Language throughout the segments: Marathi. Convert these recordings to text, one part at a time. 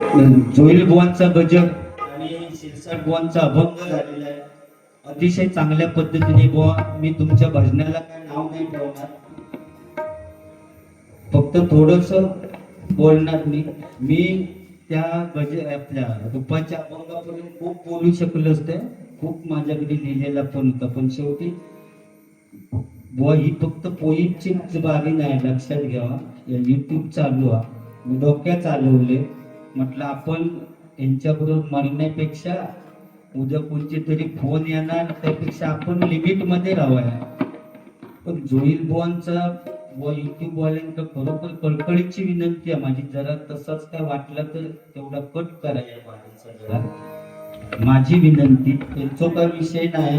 जोईल बुवांचा गजर आणि शिरसाट बुवांचा अभंग झालेला आहे. अतिशय चांगल्या पद्धतीने बुवा मी तुमच्या भजनाला काय नाव नाही ठेवणार. फक्त थोडस बोलणार मी. मी त्या गज आपल्या रूपाच्या अभंगापर्यंत खूप बोलू शकलो असते. खूप माझ्याकडे लिहिलेला पण होता. पण शेवटी बुवा ही फक्त पोईची बाबी नाही. लक्षात घ्यावा युट्यूब चालू आहे. डोक्या चालवले म्हटलं आपण यांच्याबरोबर मरण्यापेक्षा उद्या कोणते तरी फोन येणार त्यापेक्षा आपण लिमिटमध्ये राहूया. पण जोईल बुवांचा व युट्यूब वाल्यांकडे खरोखर कळकळीची विनंती आहे. माझी जरा तसाच काय वाटलं तर तेवढा कट करायचा जरा. माझी विनंती त्यांचा काय विषय नाही.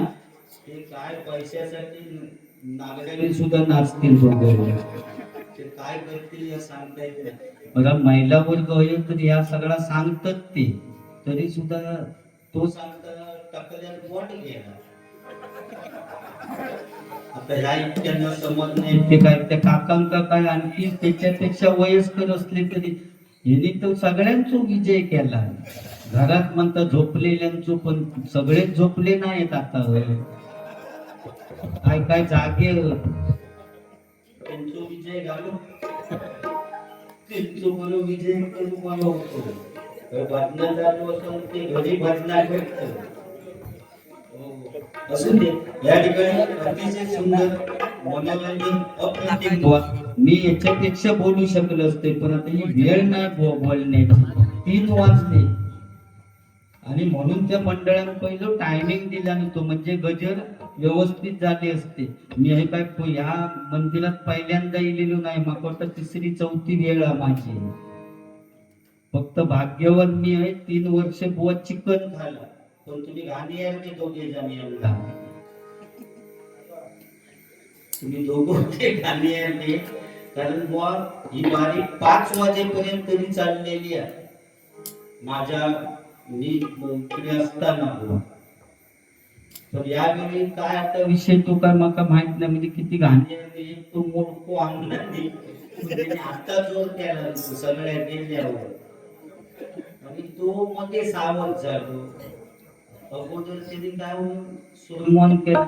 ते काय पैशासाठी नागरिकांनी सुद्धा नाचतील ते काय करतील या सांगता येत नाही मला महिला वर्ग होईल तर या सगळा सांगतात ते. तरी सुद्धा तो सांगताना टाकल्यात पोट गेला आता ह्या इतक्यांना समज नाही ते काय त्या काकांका काय आणखी त्याच्यापेक्षा वयस्कर असले तरी यांनी तो सगळ्यांचो विजय केला. घरात म्हणता झोपलेल्यांचो पण सगळेच झोपले नाहीत आता. काय काय जागे. त्यांचो विजय घालू. तुम्हाला विजय तुम्हाला होतो भजना चालू असं ते घरी भजना भेटत असू दे. या ठिकाणी अतिशय सुंदर मनोरंजन अप्रतिम बुवा. मी याच्यापेक्षा बोलू शकलो असते पण आता ही वेळ नाही बुवा बोलण्याची. तीन वाजले. आणि म्हणून त्या मंडळानं पहिलं टायमिंग दिला नव्हतो म्हणजे गजर व्यवस्थित झाले असते. मी हे काय ह्या मंदिरात पहिल्यांदा येलेलो नाही मग वाटतं तिसरी चौथी वेळ आहे माझी. फक्त भाग्यवान मी आहे तीन वर्ष बुवा चिकन झाला. पण तुम्ही घाणी आहे दोघे जण यांना तुम्ही दोघं ते घाणी आहे ते कारण बुवा ही वारी पाच वाजेपर्यंत तरी चाललेली आहे. माझ्या मी इकडे असताना बुवा. तर यावेळी काय आता विषय तो काय मला माहीत नाही म्हणजे किती घाणी आहे तो मोडको आणला म्हणजे आता जोर केला सगळ्या गेल्यावर. आणि तो मध्ये सावध झालो. अगोदर त्यांनी काय सोमवान केला?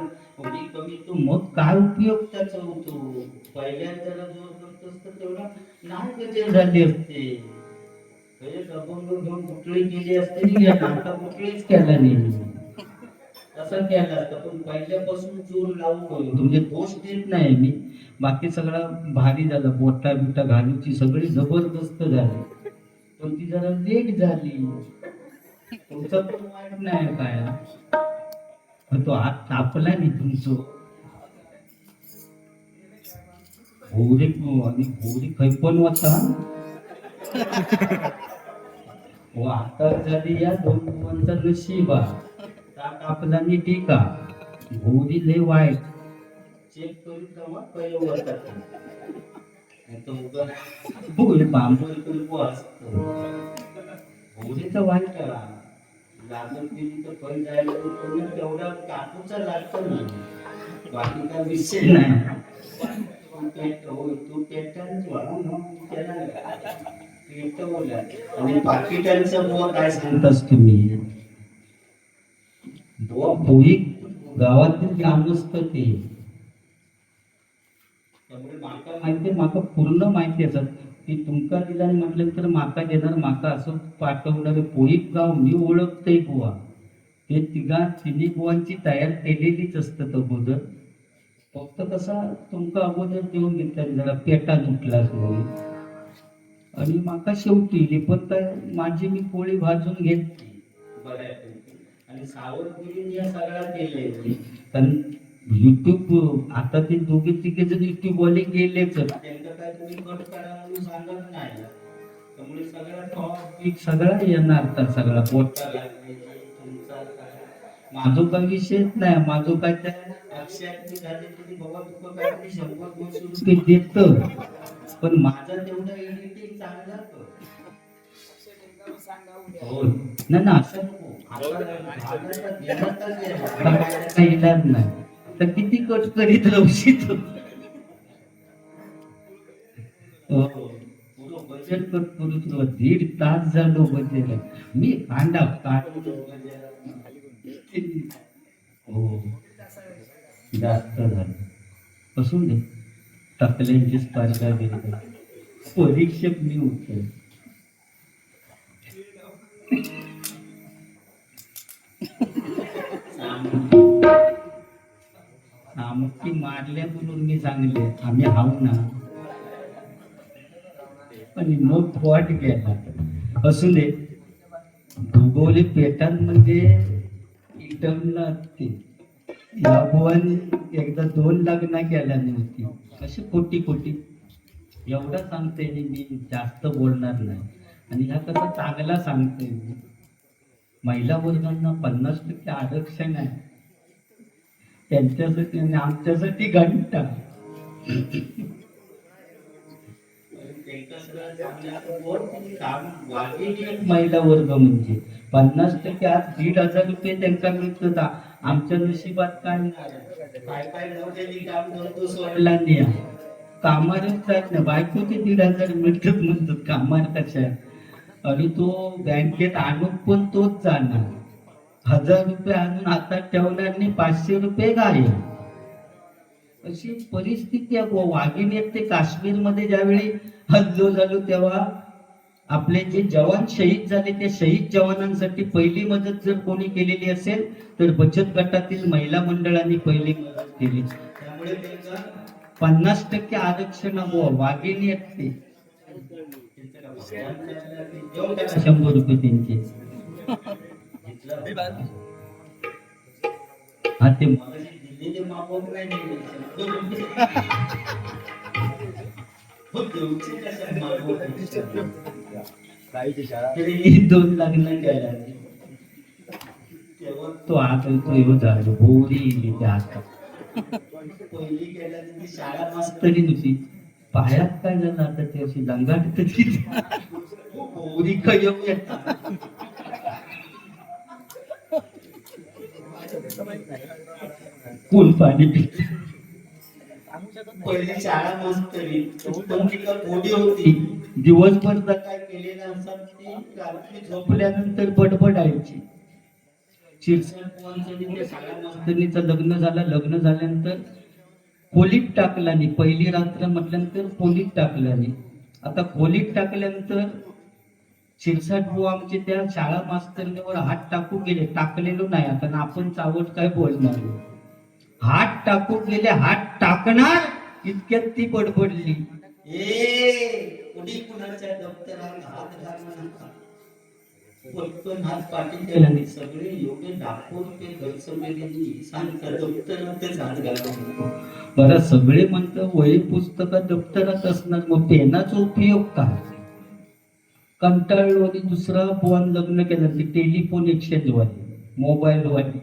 कमी तो मग काय उपयोग त्याचा होतो? पहिल्यांदा जोर करत तर तेवढा नाही गजर झाली असते. पहिले अभंग घेऊन कुठली केली असते आता नाटक कुठलीच केला नाही. लक्षात घ्यायला असतं पण पहिल्यापासून जोर लावून म्हणजे दोष देत नाही मी. बाकी सगळं भारी झालं. बोटा बिटा घालूची सगळी जबरदस्त झाली. पण ती जरा लेट झाली. तुमचं पण वाईट नाही काय? तो हात तापला नाही तुमचं. भोवरे आणि भोवरी खै पण होता. आता झाली या दोन मुलांचा नशीब आहे ताक आपला नी टीका. भोवरी लय वाईट. चेक करून तेव्हा नाहीतर उगाच भोवरी बांबून कुलपू असतो भोवरीचं वाईट करा. गेली तर पण जायला तेवढा कापूचा लागतो ना बाकी काय विषय नाही. तू पेटांच वाढून त्याला. पेटवलं आणि पाकिटांचं काय सांगतास तुम्ही. पोळी गावातील ग्रामस्थ ते. त्यामुळे माका माहिती माका पूर्ण माहिती असत की तुमका दिला आणि म्हटलं तर माका देणार माका असं पाठवणार पोळी गाव मी ओळखतंय बुवा. ते तिघा तिन्ही बुवांची तयार केलेलीच असतं अगोदर. फक्त कसा तुमका अगोदर देऊन घेतला जरा पेटा तुटला म्हणून आणि माका शेवटी पण काय माझी मी पोळी भाजून घेतली. बरं आणि सावरपुरी या सगळ्या केले कारण युट्यूब आता ते दोघे तिघे जण युट्यूब वाले गेलेच. त्यांना काय तुम्ही कट करा म्हणून सांगत नाही. त्यामुळे सगळा टॉपिक सगळा येणार तर सगळा पोटा लागण्याची तुमचा माझो काय विषयच नाही. माझो काय त्या अक्षयात झाले तरी बाबा तुका काय तरी शंभर रुपये देत. पण माझा तेवढा एडिटिंग चांगला हो. ना असं नको इलाज नाही तर किती कट करीत राहू शकतो हो. बचत कट करू तुला दीड तास झालो बसलेला मी कांदा हो जास्त झालं असून दे टाकल्यांची स्पर्धा गेली परीक्षक मी होतो आमची मारल्या म्हणून मी चांगले. आम्ही हाव ना. पण मग वाट गेला. असू दे. भूगोली पेटन म्हणजे इटमला ते. एकदा दोन लग्न केल्या नव्हती कशी कोटी कोटी एवढं सांगते मी मी जास्त बोलणार नाही. आणि ह्या कसं चांगला सांगते मी. महिला वर्गांना पन्नास टक्के आरक्षण आहे. त्यांच्यासाठी आणि आमच्यासाठी घंटा. महिला वर्ग म्हणजे पन्नास टक्के आज दीड हजार रुपये त्यांचा मिळत होता आमच्या नशिबात काय नाही. काय काय नव्हते नाही कामारच जात नाही. बायको ते दीड हजार मिळतात म्हणतात. कामार कशा आणि तो बँकेत आणून पण तोच जाणार हजार रुपये आणून हातात ठेवणार नाही पाचशे रुपये गायब अशी परिस्थिती आहे बुवा. वाघिणी ते काश्मीरमध्ये ज्यावेळी हल्लो झालो तेव्हा आपले जे जवान शहीद झाले त्या शहीद जवानांसाठी पहिली मदत जर कोणी केलेली असेल तर बचत गटातील महिला मंडळांनी पहिली मदत केली त्यामुळे पन्नास टक्के आरक्षण बुवा. वाघिणी आहेत शंभर रुपये त्यांचे. ते दोन तो आता तो येऊ झालो बोरी येली त्या आता पहिली ती शाळा मास्तरी होती. पायात काय झालं आता ते अशी येऊ कोण पाणी पित. पहिली शाळा मास्तरी पण तिला बोडी होती. दिवसभर काय केलेलं असतात ती रात्री झोपल्यानंतर शिरसाट त्या शाळा मास्तरीचं लग्न झालं. लग्न झाल्यानंतर खोलीत टाकला नाही पहिली रात्र म्हटल्यानंतर खोलीत टाकला नाही आता खोलीत टाकल्यानंतर शिरसाट भाऊ आमचे त्या शाळा मास्तरनीवर हात टाकू गेले. टाकलेलो नाही. आता आपण चावट काय बोलणार? हात टाकून गेले. हात टाकणार? इतक्यात ती बडबडली. ए कुणी कुणाच्या दप्तरात हात घालणार? सगळे एवढे हात बरं सगळे म्हणतं वही पुस्तकं दप्तरात असणार मग पेनाचा उपयोग काय? कंटाळलो आणि दुसरा फोन लग्न केलं ते टेलिफोन एक्सचेंज वाली मोबाईल वाली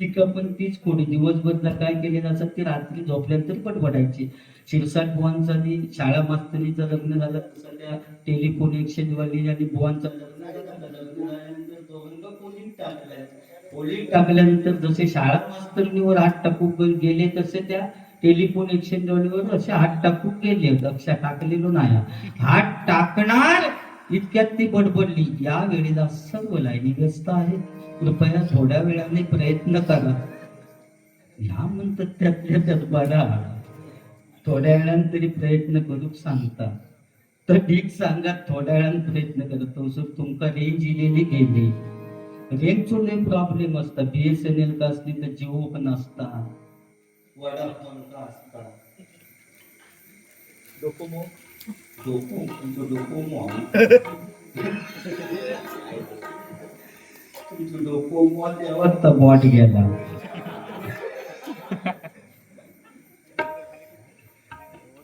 तिका पण तीच खोडी दिवसभरला काय केलेलं असं ते रात्री झोपल्यानंतर पटपटायची. शिरसाट भुवांचा आणि शाळा मास्तरीचं लग्न झालं तसं त्या टेलिफोन एक्सचेंज वाली आणि बुवांचं लग्न झालं. पोलीस टाकल्यानंतर जसे शाळा मास्तरणीवर हात टाकून गेले तसे त्या टेलिफोन एक्सचेंज असे हात टाकून गेले. लक्षात टाकलेलो नाही. हात टाकणार इतक्यात ती बडबडली. या वेळेला सर्व लाईनी व्यस्त आहेत. कृपया थोड्या वेळाने प्रयत्न करा. ह्या म्हणतात त्यातल्या त्यात बरा थोड्या वेळाने तरी प्रयत्न करू सांगता. तर ठीक सांगा थोड्या वेळाने प्रयत्न करतो. सर तुमका रेंज इलेली गेली. रेंजचो प्रॉब्लेम असता. बीएसएनएल का असली तर जिओ पण असता वडाफोन का असता डोकोमो. डोको तुमचं डोकोमो. तुमचं डोकोमो तेव्हा बॉट गेला.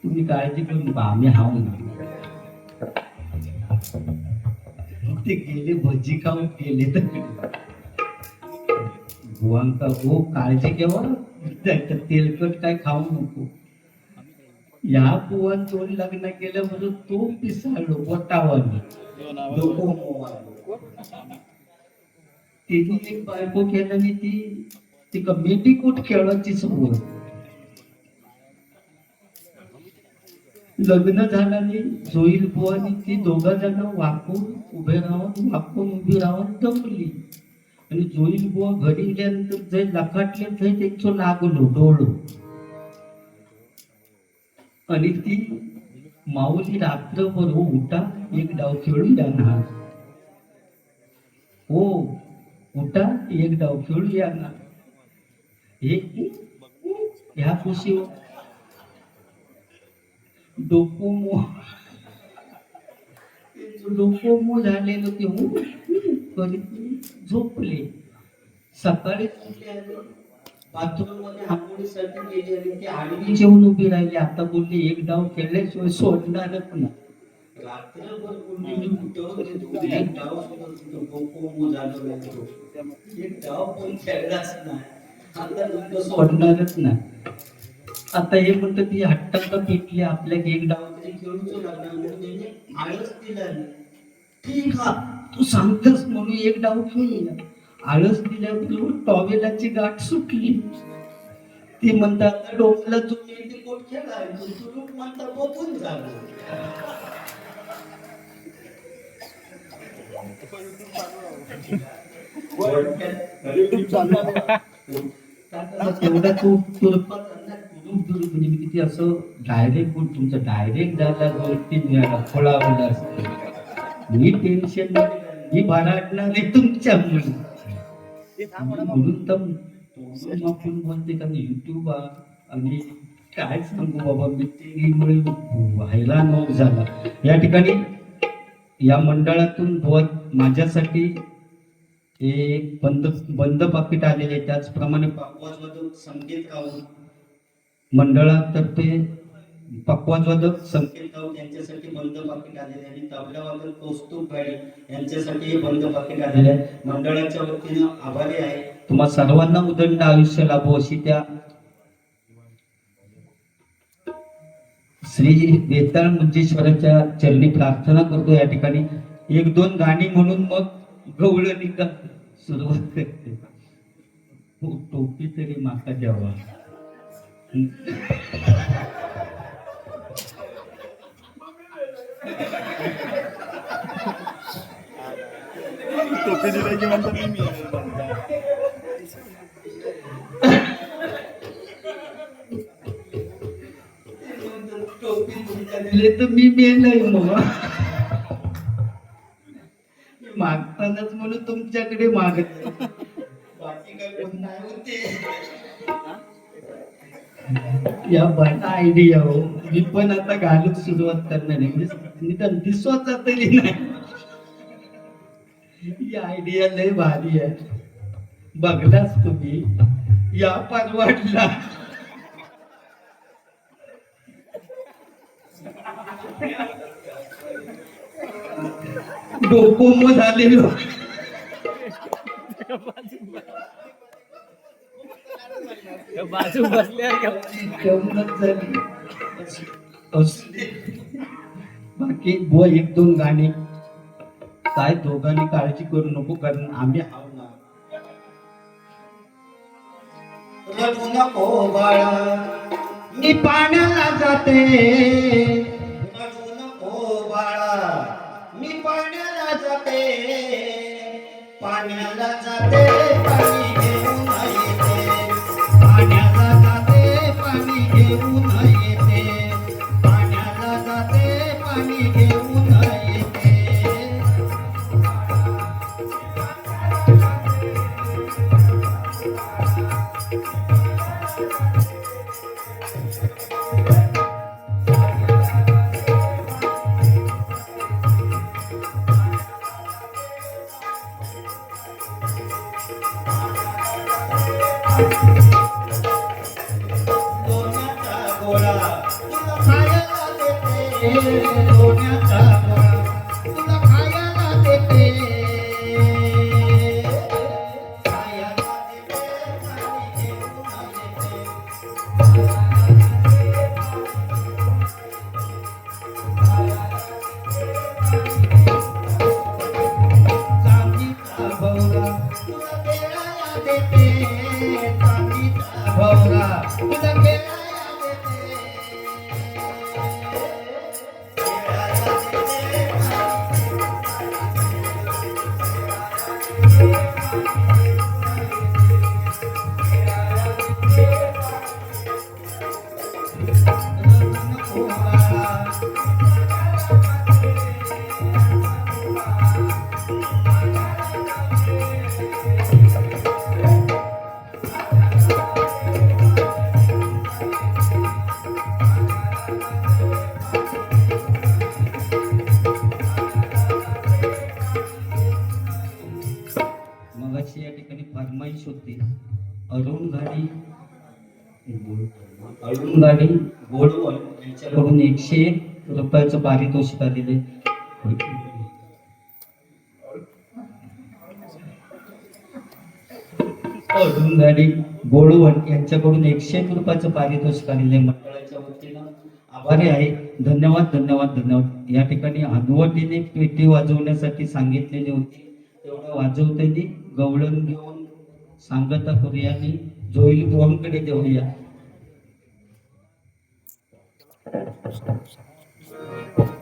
तुम्ही काळजी करू नका आम्ही हाव ना ते गेले भजी खाऊन गेले तर बुवांका हो काळजी घ्यावा. नाहीतर तेलकट काय खाऊ नको. या बुवान चोरी लग्न केलं म्हणून तो पिसाळलो बोटावानी डोको मोवालो एक बायको केलं आणि ती ती मेटी कुठ खेळाची समोर लग्न झाल्याने जोईल बुवानी ती दोघा जण वाकून उभे राहून वाकून उभी राहून दमली आणि जोईल बुवा घरी गेल्यानंतर जे लखाटले ते त्यांचं लागलो डोळो. आणि ती माऊली रात्रभर हो उठा एक डाव खेळून जाणार हो उठा एक डाव खेळून जाणार हे ह्या खुशी डोकोमो डोकोमो झालेलं ते हो झोपले. सकाळी बाथरूममध्ये आंघोळीसाठी गेली आणि ती आडवी जेवून उभी राहिली. आता बोलली एक डाव खेळल्याशिवाय सोडणारच ना रात्रभर बोलली कुठं एक डाव डोकोमो झालं एक डाव पण खेळलाच नाही. आता तुमचं सोडणारच नाही. आता हे म्हणतं ती हट्टाला पेटली आपल्या एक डाव तरी आळस दिला. ठीक हा तू सांगतस म्हणून एक डाव खेळूया आळस दिल्याबरोबर टॉवेलाची गाठ सुटली. ती म्हणतात डोक्याला ते कोट खेळाय तू लोक म्हणता बघून झालं. तू तुरुप म्हणजे मी किती असं डायरेक्ट बोल तुमचं डायरेक्ट खोळावलं असतं. मी टेन्शन मी भराटणार तुमच्या मुली. म्हणून तर तोडून आपण बोलते का युट्यूब आणि काय सांगू बाबा मिटिंगमुळे व्हायला नोक झाला. या ठिकाणी या मंडळातून बुवा माझ्यासाठी एक बंद बंद पाकिट आलेले. त्याचप्रमाणे पक्वाजवादक संकेत राऊत मंडळातर्फे पक्वाजवादक संकेत राऊत यांच्यासाठी बंद पाकिट आलेले आणि तबल्यावादक कौस्तुभ गाडी यांच्यासाठी हे बंद पाकिट आलेले आहे मंडळाच्या वतीनं आभारी आहे. तुम्हा सर्वांना उदंड आयुष्य लाभो अशी त्या श्री वेताळ मुंजेश्वराच्या चरणी प्रार्थना करतो या ठिकाणी. एक दोन गाणी म्हणून मग गवळणीका सुरुवात करते. हो, टोपी तरी माता द्यावा. टोपी दिली की म्हणतो मी. मी टोपी तुमच्या दिले तर मी मेलय मग. मी मागतानाच म्हणून तुमच्याकडे मागत. बाकी काय कोण नाही होते या बटा आयडिया हो. मी पण आता घालूक सुरुवात करणार आहे. म्हणजे निदान दिसवाचा तरी नाही? ही आयडिया लय भारी आहे. बघलाच तुम्ही? या परवडला. डोकोमो झालेलो हो. बाजू बसल्या बाकी बुवा एक दोन गाणी. काय दोघांनी काळजी करू नको कारण आम्ही हाव ना. रडू नको बाळा मी पाण्याला जाते. रडू नको बाळा मी पाण्याला जाते. पाण्याला जाते. देते एक पारितोषिक दिले अरुण गाडी गोडवळ यांच्याकडून एकशे एक रुपयाचं पारितोषिक आलेले मंडळाच्या वतीनं आभारी आहे. धन्यवाद धन्यवाद धन्यवाद. या ठिकाणी हनुवटीने पेटी वाजवण्यासाठी सांगितलेली होती. तेवढं वाजवतानी गवळण घेऊन सांगता करूया आणि जोईल बुवांकडे देऊया. Thank you.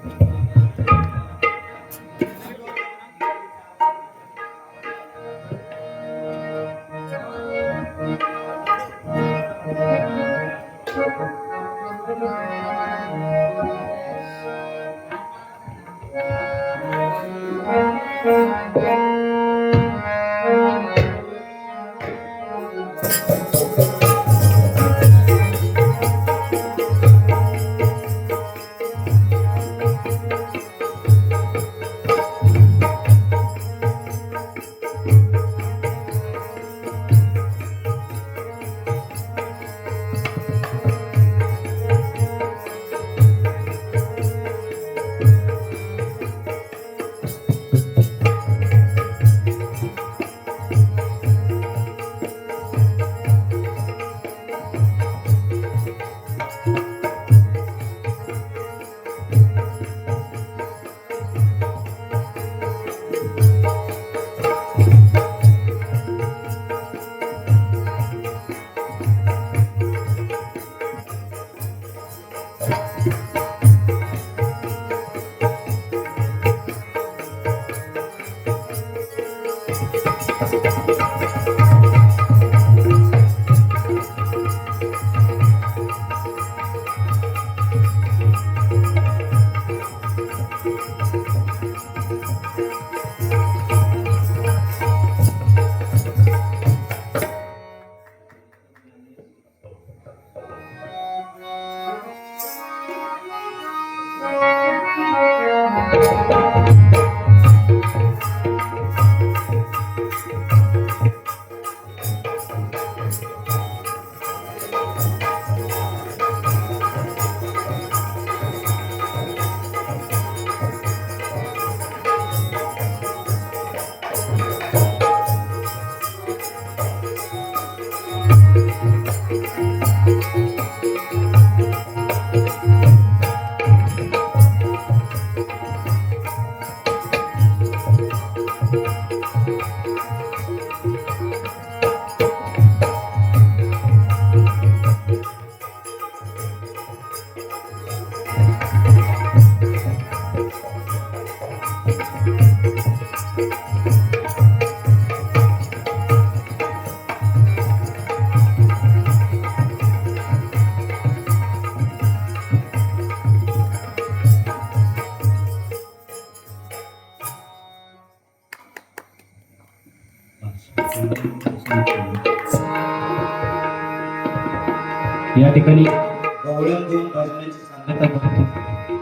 या ठिकाणी गवळण घेऊन वाजवण्याची सांगता करतो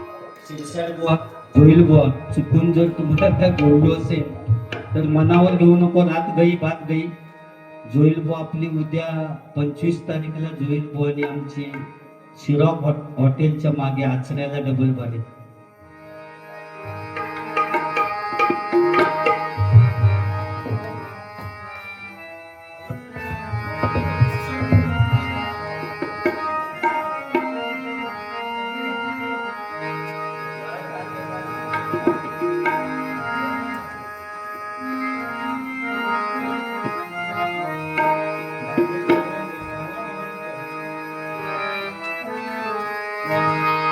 शिरसाट बुवा जोईल बुवा चुकून जर तुम्हाला त्या बोललो असेल तर मनावर घेऊ नको रात गई बात गई. जोईल बुवा आपली उद्या पंचवीस तारखेला जोईल बुवानी आमची शिरॉक हॉटेलच्या मागे आचऱ्याला डबल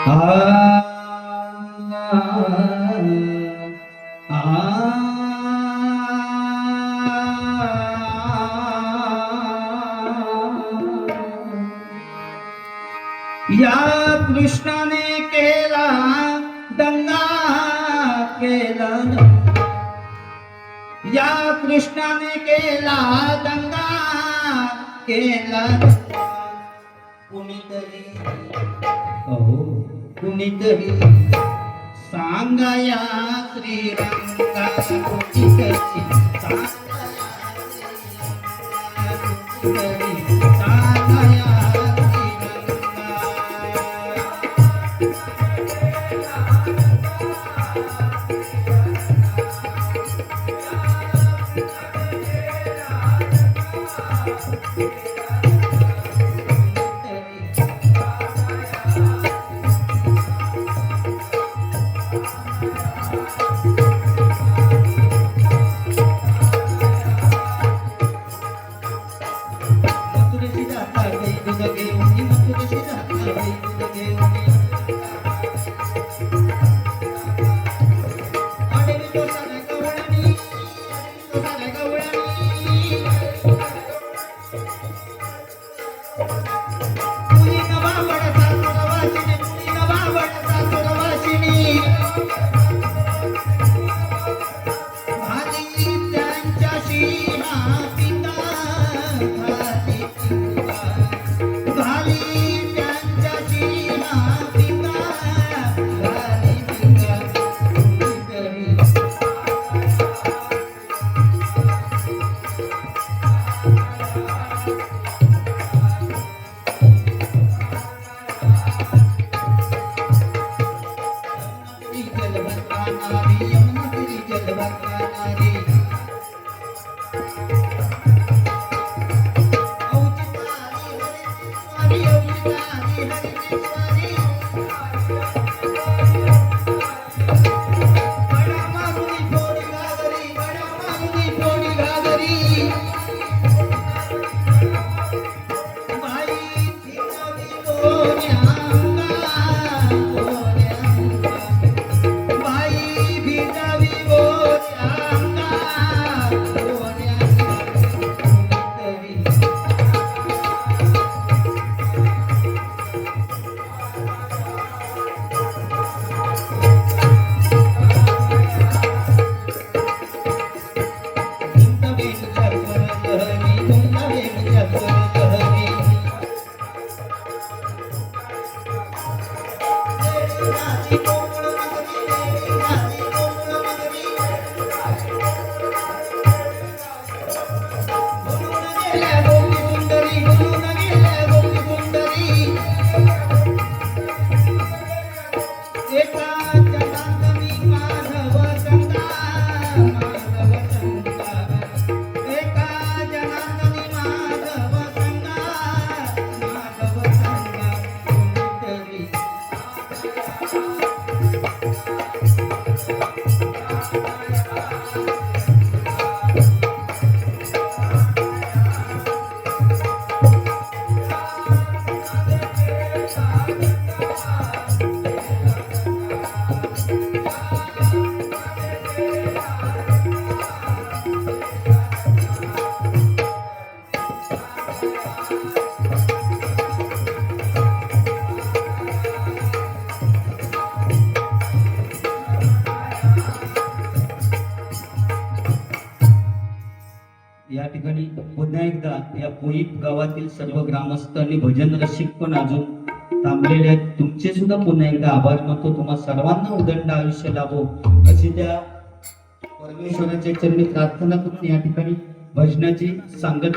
या कृष्णाने केला दंगा केला या कृष्णाने केला दंगा केला मंजरी सांगाया श्रीरंगा सर्व ग्रामस्थ आणि भजन रसिक पण अजून थांबलेले आहेत. तुमचे सुद्धा पुन्हा एकदा आभार मानतो. तुम्हा सर्वांना उदंड आयुष्य लाभो. अशी त्या परमेश्वराच्या चरणी प्रार्थना करून या ठिकाणी भजनाची सांगत